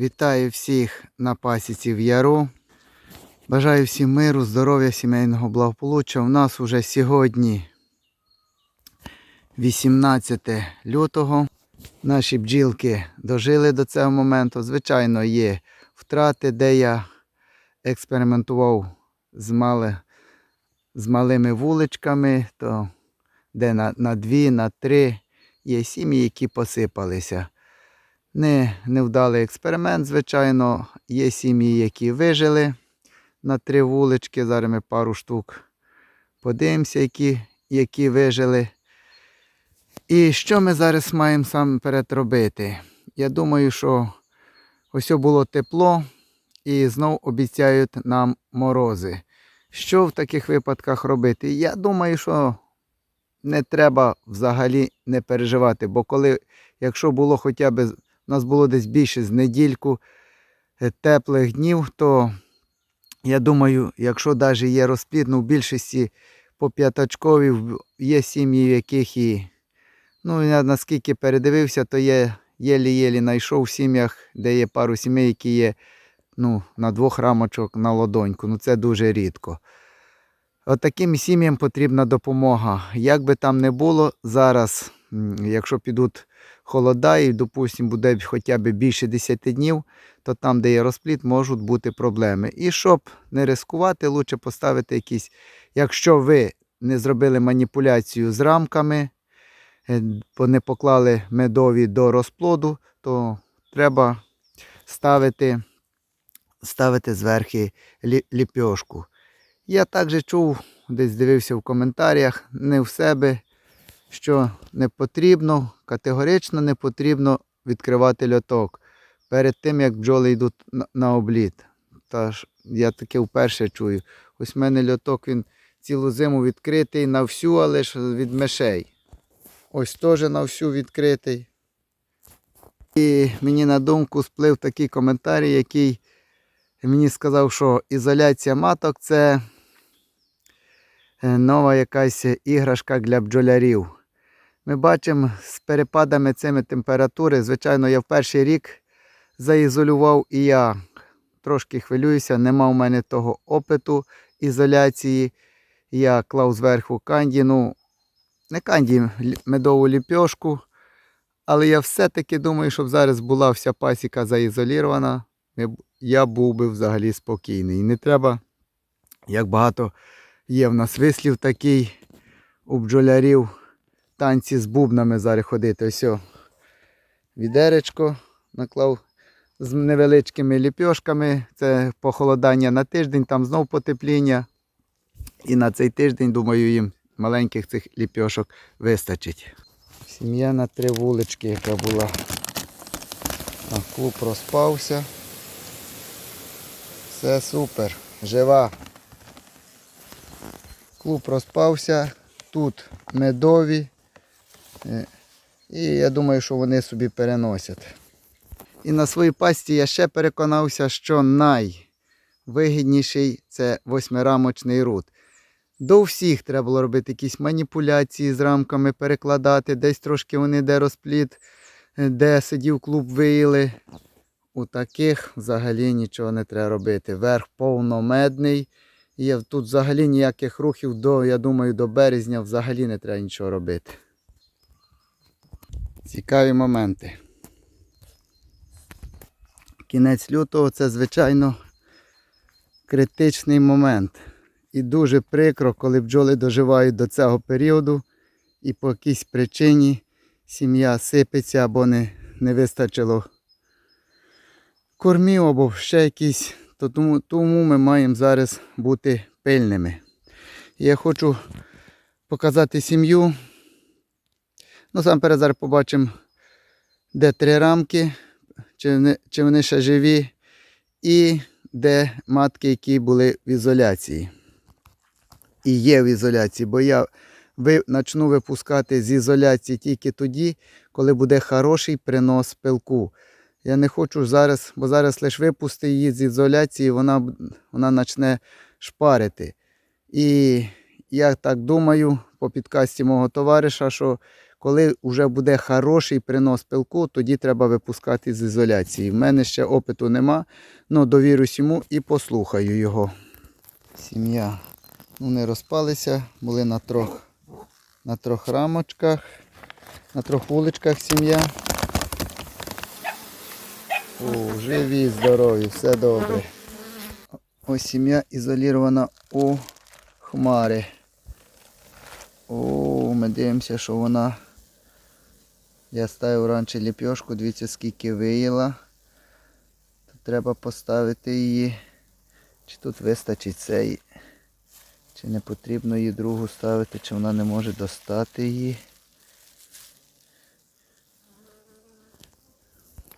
Вітаю всіх на пасіці в Яру. Бажаю всім миру, здоров'я, сімейного благополуччя. У нас уже сьогодні 18 лютого. Наші бджілки дожили до цього моменту. Звичайно, є втрати, де я експериментував з, мали, з малими вуличками, то де на, на дві, на три є сім'ї, які посипалися. Не, невдалий експеримент, звичайно. Є сім'ї, які вижили на три вулички. Зараз ми пару штук подивимося, які, які вижили. І що ми зараз маємо саме перед робити? Я думаю, що ось було тепло і знов обіцяють нам морози. Що в таких випадках робити? Я думаю, що не треба взагалі не переживати, бо коли, якщо було хоча б у нас було десь більше з недільку е, теплих днів, то я думаю, якщо навіть є розплід, ну в більшості по п'ятачкові є сім'ї, в яких і, ну я наскільки передивився, то є єлі-єлі знайшов в сім'ях, де є пару сімей, які є ну, на двох рамочок на ладоньку. Ну це дуже рідко. От таким сім'ям потрібна допомога. Як би там не було, зараз, якщо підуть холода і, допустимо, буде хоча б більше 10 днів, то там, де є розпліт, можуть бути проблеми. І щоб не ризикувати, краще поставити якісь, якщо ви не зробили маніпуляцію з рамками, не поклали медові до розплоду, то треба ставити, ставити зверху лі- ліпьошку. Я також чув, десь дивився в коментарях, не в себе, що не потрібно, категорично не потрібно відкривати льоток перед тим, як бджоли йдуть на обліт. Та ж я таке вперше чую. Ось в мене льоток він цілу зиму відкритий на всю, але ж від мишей. Ось теж на всю відкритий. І мені на думку сплив такий коментарій, який мені сказав, що ізоляція маток це е, нова якась іграшка для бджолярів. Ми бачимо з перепадами цими температури. Звичайно, я в перший рік заізолював і я трошки хвилююся, нема в мене того опиту ізоляції. Я клав зверху канді, ну, не канді, медову ліпьошку. Але я все-таки думаю, щоб зараз була вся пасіка заізолірована, я був би взагалі спокійний. І не треба, як багато є в нас вислів такий у бджолярів, танці з бубнами зараз ходити. Ось. Відеречко наклав з невеличкими ліпьошками. Це похолодання на тиждень, там знов потепління. І на цей тиждень, думаю, їм маленьких цих ліпьошок вистачить. Сім'я на три вулички, яка була. Так, клуб розпався. Все супер, жива. Клуб розпався. Тут медові. Е, І я думаю, що вони собі переносять. І на своїй пасті я ще переконався, що найвигідніший це восьмирамочний рут. До всіх треба було робити якісь маніпуляції з рамками, перекладати, десь трошки вони де розпліт, е, де сидів клуб виїли. У таких взагалі нічого не треба робити. Верх повномедний. Є тут взагалі ніяких рухів до, я думаю, до березня взагалі не треба нічого робити. Цікаві моменти. Кінець лютого це, звичайно, критичний момент. І дуже прикро, коли бджоли доживають до цього періоду і по якійсь причині сім'я сипеться або не, не вистачило кормів, або ще якісь. То тому, тому ми маємо зараз бути пильними. Я хочу показати сім'ю. Ну, сам перед зараз побачимо, де три рамки, чи вони, чи вони ще живі, і де матки, які були в ізоляції. І є в ізоляції, бо я почну випускати з ізоляції тільки тоді, коли буде хороший принос пилку. Я не хочу зараз, бо зараз лише випусти її з ізоляції, вона, вона почне шпарити. І я так думаю по підкасті мого товариша, що коли вже буде хороший принос пилку, тоді треба випускати з ізоляції. В мене ще опиту нема, але довірюсь йому і послухаю його. Сім'я ну, не розпалися, були на трьох, на трьох рамочках, на трьох вуличках сім'я. О, живі, здорові, все добре. Ось сім'я ізолірована у хмари. О, ми дивимося, що вона. Я ставив раніше ліпьошку, дивіться скільки виїла. Тут треба поставити її. Чи тут вистачить цей. Чи не потрібно її другу ставити, чи вона не може достати її.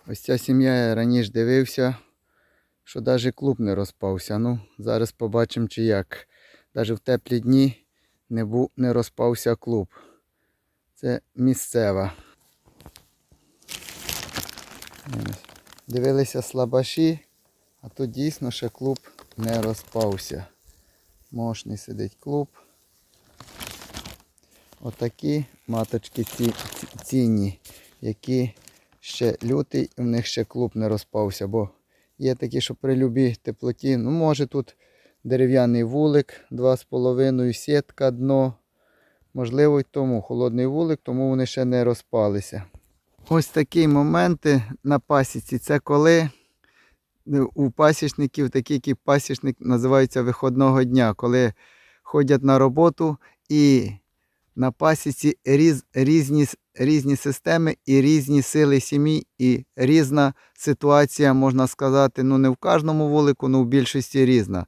Ось ця сім'я я раніше дивився, що навіть клуб не розпався. Ну, зараз побачимо чи як. Навіть в теплі дні не, був, не розпався клуб. Це місцева. Дивилися слабаші, а тут дійсно ще клуб не розпався. Мощний сидить клуб. Отакі маточки ці, ці- цінні, які ще лютий, в них ще клуб не розпався, бо є такі, що при любій теплоті, ну може тут дерев'яний вулик 2,5, сітка, дно. Можливо, й тому холодний вулик, тому вони ще не розпалися. Ось такі моменти на пасіці. Це коли у пасічників такий який пасічник називається виходного дня, коли ходять на роботу і на пасіці різ, різні, різні системи і різні сили сім'ї, і різна ситуація, можна сказати, ну не в кожному вулику, ну в більшості різна.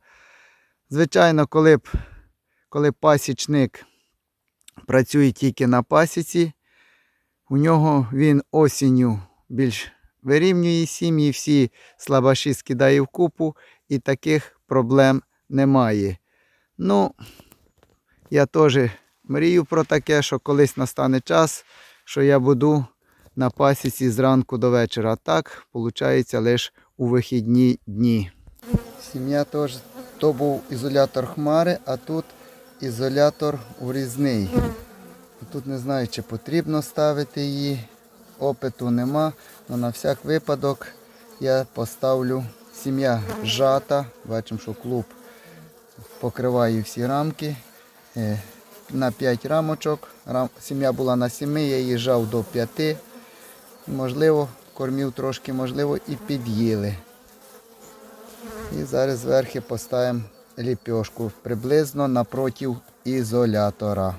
Звичайно, коли, б, коли пасічник працює тільки на пасіці, у нього він осінню більш вирівнює сім'ї, всі слабаші скидає в купу і таких проблем немає. Ну, я теж мрію про таке, що колись настане час, що я буду на пасіці зранку до вечора. А так, виходить, лише у вихідні дні. Сім'я теж, то був ізолятор хмари, а тут ізолятор урізний. Тут не знаю, чи потрібно ставити її. Опиту нема, але на всяк випадок я поставлю сім'я жата. Бачимо, що клуб покриває всі рамки. Е, На 5 рамочок. Рам... Сім'я була на 7, я її жав до 5. Можливо, кормів трошки, можливо, і під'їли. І зараз зверху поставимо ліпьошку приблизно напротив ізолятора.